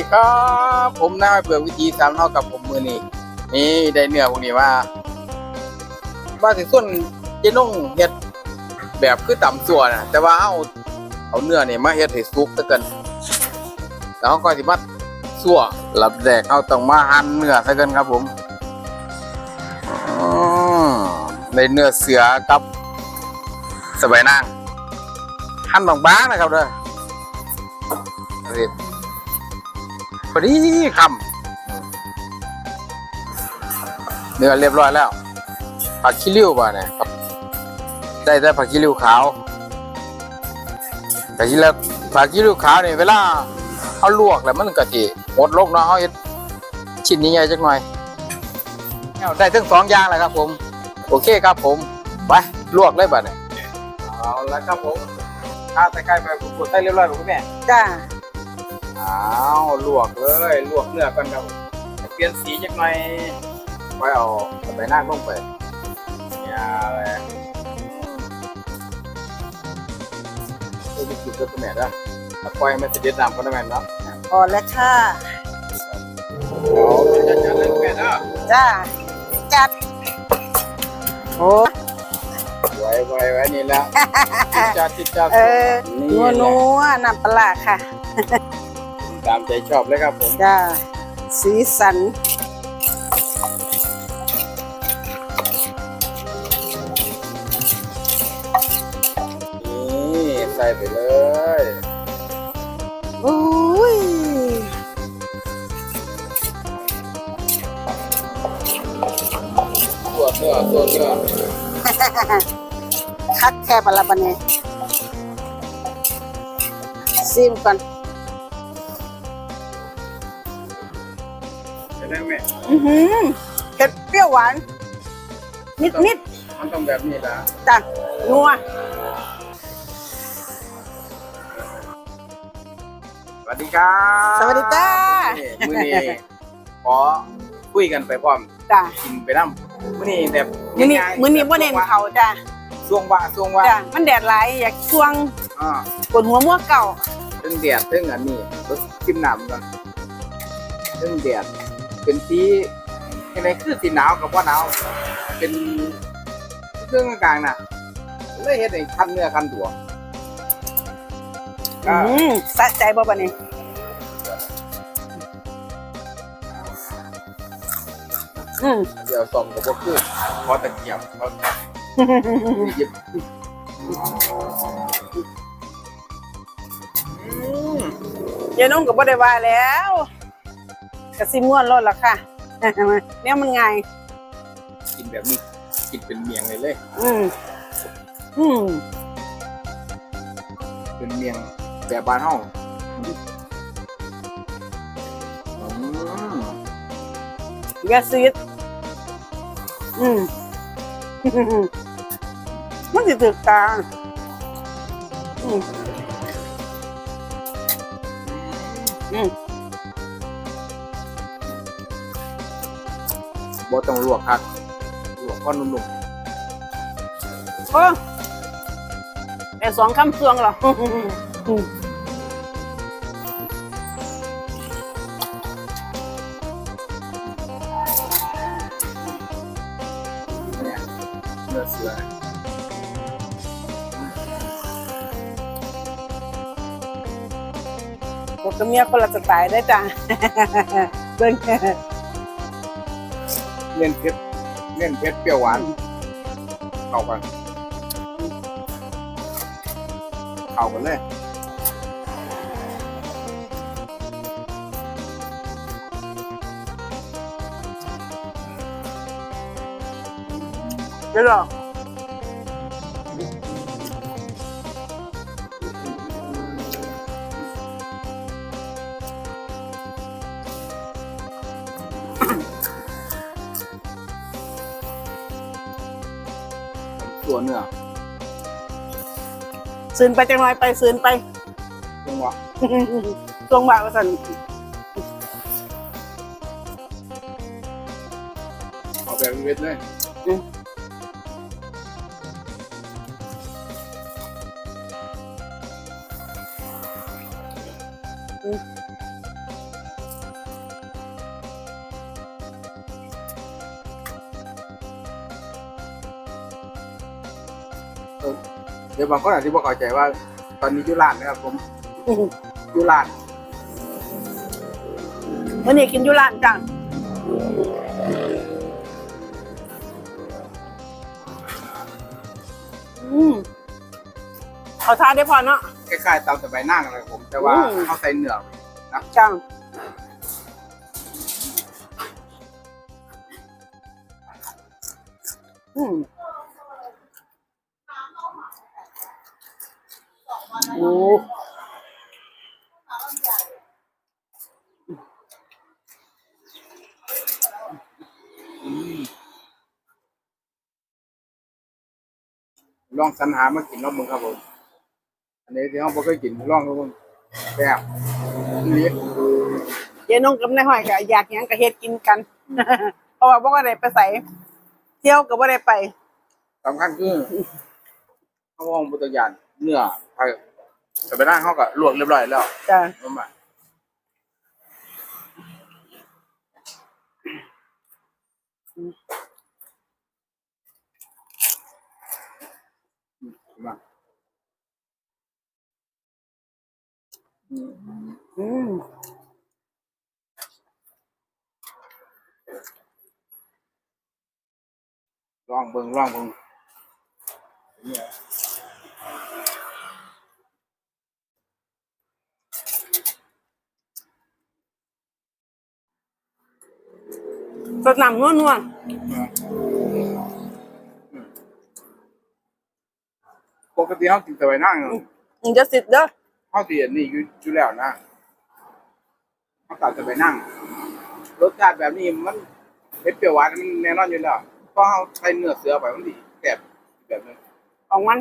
ดีครับ ผมนาเปลือกวิธีสามเท่ากับผมมือนี่นี่ได้เนื้อพวกนี้ว่าว่าถึงส่วนเจนุ่งเฮ็ดแบบคือต่ำส่วนนะแต่ว่าเอาเอาเนื้อเนี่ยมาเฮ็ดให้สุกซะกินแล้วก็สิมาสั่วหลับแดกเขาต้องมาหั่นเนื้อซะกินครับผมอในเนื้อเสือกับสบายนางหั่นบางๆนะครับเด้อ อาสิพอดีคำเนื้อเรียบร้อยแล้ว ผักขี้ริ้วป่ะเนี่ยครับ ได้แต่ผักขี้ริ้วขาวผักขี้ริ้วผักขี้ริ้วขาวเนี่ยเวลาเขาลวกแล้วมันก็จะหดลงเนาะเขาเฮ็ดชิ้นนี้ใหญ่จักหน่อยได้ทั้งสองอย่างเลยครับผม โอเคครับผม ไปลวกเลยบ่เนี่ยเอาแล้วครับผมข้าวตะไคร้ไปกดได้เรียบร้อยคุณแม่จ้า อ้าวลวกเลยลวกเนื้อกันครับเปลี่ยนสีจักหน่อยไว้เอาใบหน้าลงไปอย่าเลยเอ้ยจุดก็แม่ได้ถ้าปล่อยมันจะเด็ดน้ำก็ได้แม่เนาะพอแล้วค่ะเอาจัดการเลยแม่เนาะจ้าจัดโอ้ไว้ไว้ไว้นี่แหละจิตจัดจิตจัดเออนี่นัวแหนัละวน้ำปลาร้าค่ะ ตามใจชอบเลยครับผมจ้าสีสันนี่ใส่ไปเลยอุ้ยตัวเนื้อตัวเนื้อคักแค่ปลาบันเนซิมก่อน ได้ไหมอือหือเผ็ดเปรี้ยวหวาน นิดนิดมันต้องแบบนี้ละๆจ้ะนัวสวัสดีครับสวัสดีจ้ามือนี้ขอคุยกันไปพร้อมจ้ากินไปน้ำมือนี้แบบมื้อนี้ง่ายๆมื้อนี้บ่เน้นเขาจ้าช่วงว่าช่วงว่าจ้ามันแดดหลายอยากช่วงอ่าปวดหัวมั่วเก่า เรื่องแดดเรื่องอันนี้รถกินน้ำก่อนเรื่องแดด เป็นสียังไงคือสีหนาวกับว่าหนาวเป็นเครื่องกลางๆน่ะเลยเฮ็ดให้คันเนื้อคันตัวก็อืมสะใจบ่บันนี้อืมเดี๋ยวส่องกับพวกคือพอตะเกียบเขาหยิบอืมเยายน้องก็บ่ได้ว่าแล้ว กระซิม่วนรถละค่ะเนี่ยมันง่ายกินแบบนี้ กินเป็นเมียงเลยเลย อืมอืมเป็นเมียงแบบบ้านห้องอืมอยาซีดอืมมันสิถึกตาอืมอืม บ่ต้องลวกครับลวกก้อนนุ่มโอ้แต่สองคำเฟืองเหรออืมๆเนี่ยเนื้อเสือผมกับเมียคนละสไตล์ได้อจ้ะเบิ่ง เล่นเผ็ดเน้นเผ็ดเปรี้ยวหวานเข้ากันเข้ากันเลยเดี๋ยว ตัวเนื้อซืนไปจังหน่อยไปซืนไปจังหวะตรงบ่าวสันเอาแบบเวทเลยอืม เดี๋ยวบางคนอาจจะบอกเข้าใจว่า ตอนนี้อยุรานนะครับ ผมอยุรานวันนี้กินอยุร้านจ้ะอืมเขาทานได้พอเนาะคล้ายๆตามสบายนั่งเลยผม แต่ว่าอืมเขาใส่เนื้อนะจังอืม ลองสรรหามากินรอบมึงครับผม อันนี้ที่เขาบ่เคยกินลองดูมึงแซ่บนี่เจ๊นงกับนายห้อยก็อยากหยังก็เฮ็ดกินกัน เพราะว่าบ่ก็ได้ไปใส่เที่ยวก็บ่ได้ไปสำคัญคือเขาวองบุตรยานเนื้อไทย แต่ไปนั่งเขาก็ลวกเรียบร้อยแล้วจ้ะนั่นมาอืมมาอืมลองเบิ่งลองเบิ่งเนี่ย ดน้ำนัวปกติเขากินแต่ไว้นั่งๆมันจะสิทธิ์เด้อเขาเสียนี่อยู่อยู่แล้วนะเขาตัดแต่ไปนั่งรสชาติแบบนี้มันเผ็ดเปรี้ยวหวานมันแน่นอนอยู่แล้วเพราะเขาใช้เนื้อเสือไปมันดีแบบแบบนึงของมัน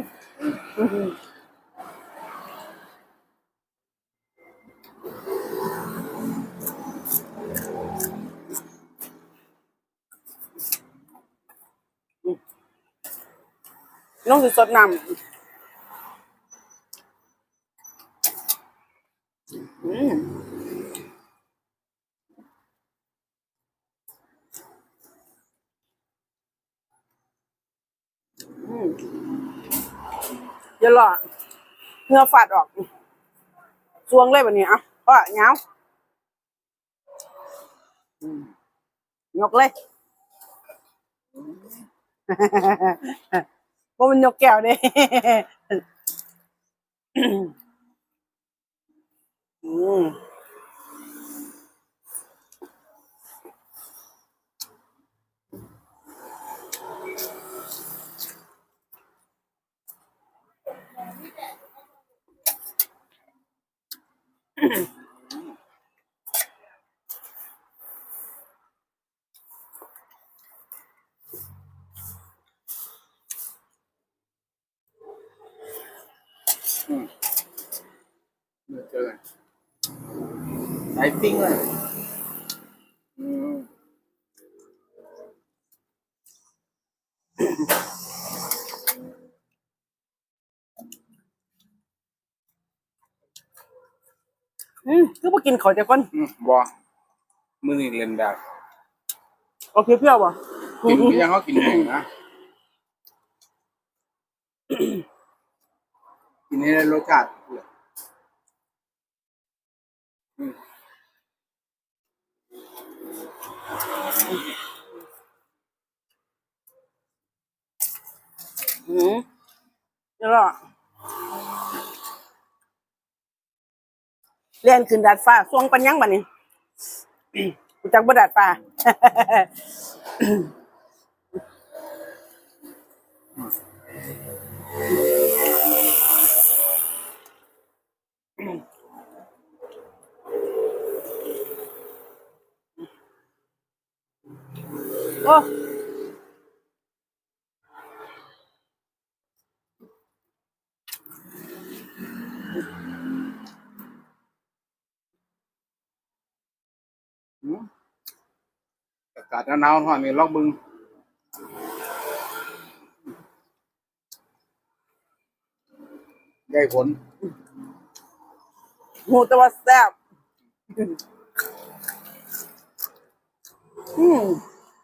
น้องสิสดน้ำอืมอืมเดี๋ยวรอเนื้อฝาดออกซวงเลยแบบนี้อะเพราะเงาอืมยกเลย ว่ามันยกแก้วเด้อืมเนื้ อเจอใส่ปิ้งเลยอืมอืมคือมากินเขาวจะก้นอืมบอมือนี่เล่นแบบโอเคเปรี้ยวบ่กินก็ยังเขากินแห้งนะ กินให้ได้รสชาติอืมอืมเดี๋ยวรอเรียนขึ้นดาดฟ้าส่วงปัญญังบัดนี้กูจักบ่ดาดฟ้า โอ้อืมอากาศหนาวๆหอนนี่ลองเบึงได้ผลหูแตะว่าแซ่บอืม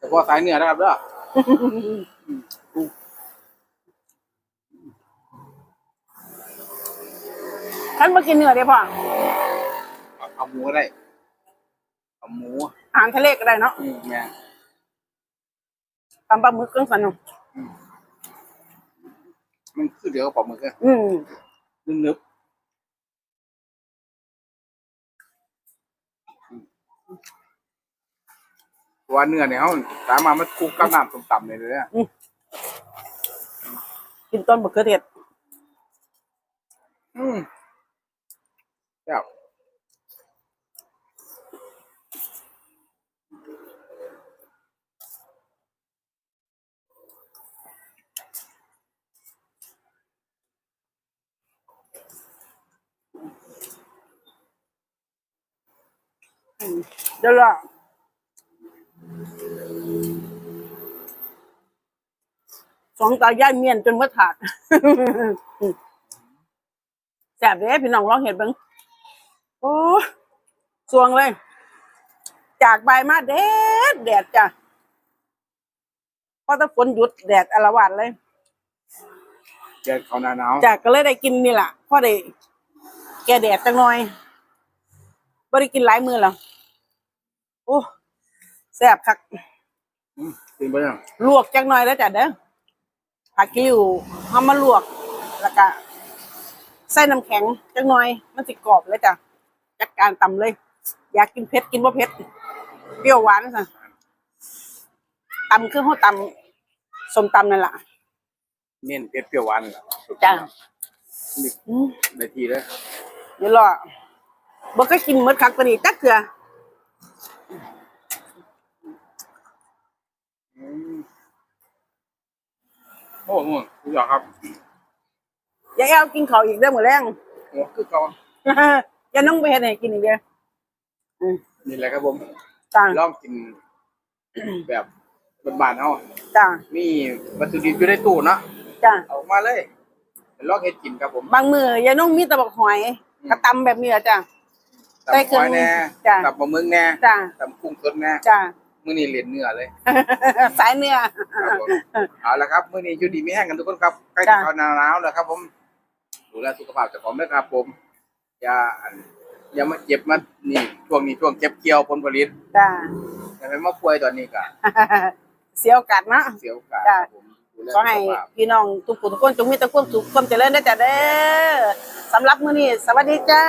แต่ว่าสายเหนือนะครับเด้อฉันมากินเนื้อเดียวพอเอาหมูได้เอาหมูอาหารทะเลก็ได้เนาะอืแม่ตำปลาหมึกเครื่องสันนมันคือเดี๋ยวปลาหมึกอะอืมนึบอ นึบตัวเนื้อเนี่ยเขาสามารถมันคลุกกับน้ำส้มตำเลยเลยเนี่ยกินต้นมะเขือเทศอืมแซ่บเดี๋ยวละ สองตาย่ายเมียนจนว่าถาดแสบเลยพี่น้องลองเห็นเบ้างโอ้สวงเลย จากใบายมาแดดแดดจ้ะพอถ้าฝนหยุดแดดอารวาสเลยเจ็ดเขาวหนาหนาวจากก็เลยได้กินนี่แหละพอได้แก้แดดจังหน่อยบ่ได้กินหลายมือแล้วโอ้แซ่บคักอืมกินไปยังลวกจักหน่อยแล้วจ้ะเด้อ ผักกิ้วเอามาลวก แล้วก็ใส่น้ำแข็งจักหน่อย มันสิกรอบเลยจ้ะจัดการตำเลย อยากกินเผ็ดกินบ่เผ็ดเปรี้ยวหวานซะตำคือเฮาตำส้มตำนั่นล่ะเน้นเผ็ดเปรี้ยวหวานล่ะจ้ะนี่อืมได้ทีเลยเดี๋ยวรอบ่เคยกินหมดคักปานนี้จักเทื่ออืม โอ้โหคุณยอดครับอย่าแอวกินข้าวอีกเด้อมื้อแรงโอ้คือเขาอย่าน้องไปเฮ็ดให้กินอีกเด้ออืมนี่แหละครับผมจ้าลองกินแบบบ้านๆเฮาจ้ามีวัตถุดิบอยู่ในตู้เนาะจ้าเอามาเลยลองเฮ็ดกินครับผม บางมื้ออย่าน้องมีแต่บักหอยกระตำแบบนี้ล่ะจ้าตับได้เครื่หองอยแน่จ้ะตับปลาหมึกแน่จ้าตับกุ้งสดแน่จ้า มื้อนี้เล่นเนื้อเลย สายเนื้อ ครับผมเอาละครับมื้อนี้อยู่ดีมีแห้งกันทุกคนครับใกล้จ้ะจะเข้าหน้าหนาวแล้วครับผมดูแลสุขภาพเจ้าของด้วยครับผมอย่าอันอย่ามาเจ็บมานี่ช่วงนี้ช่วงเก็บเกี่ยวผลผลิตจ้า อย่าไปมาป่วยตอนนี้ก็เสียโอกาสเนาะ เสียโอกาสจ้ะครับผมดูแลขอให้สุขภาพพี่น้องทุกผู้ทุกคนจงมีแต่ความสุขความเจริญได้จ้ะเด้อสำหรับมื้อนี้สวัสดีจ้า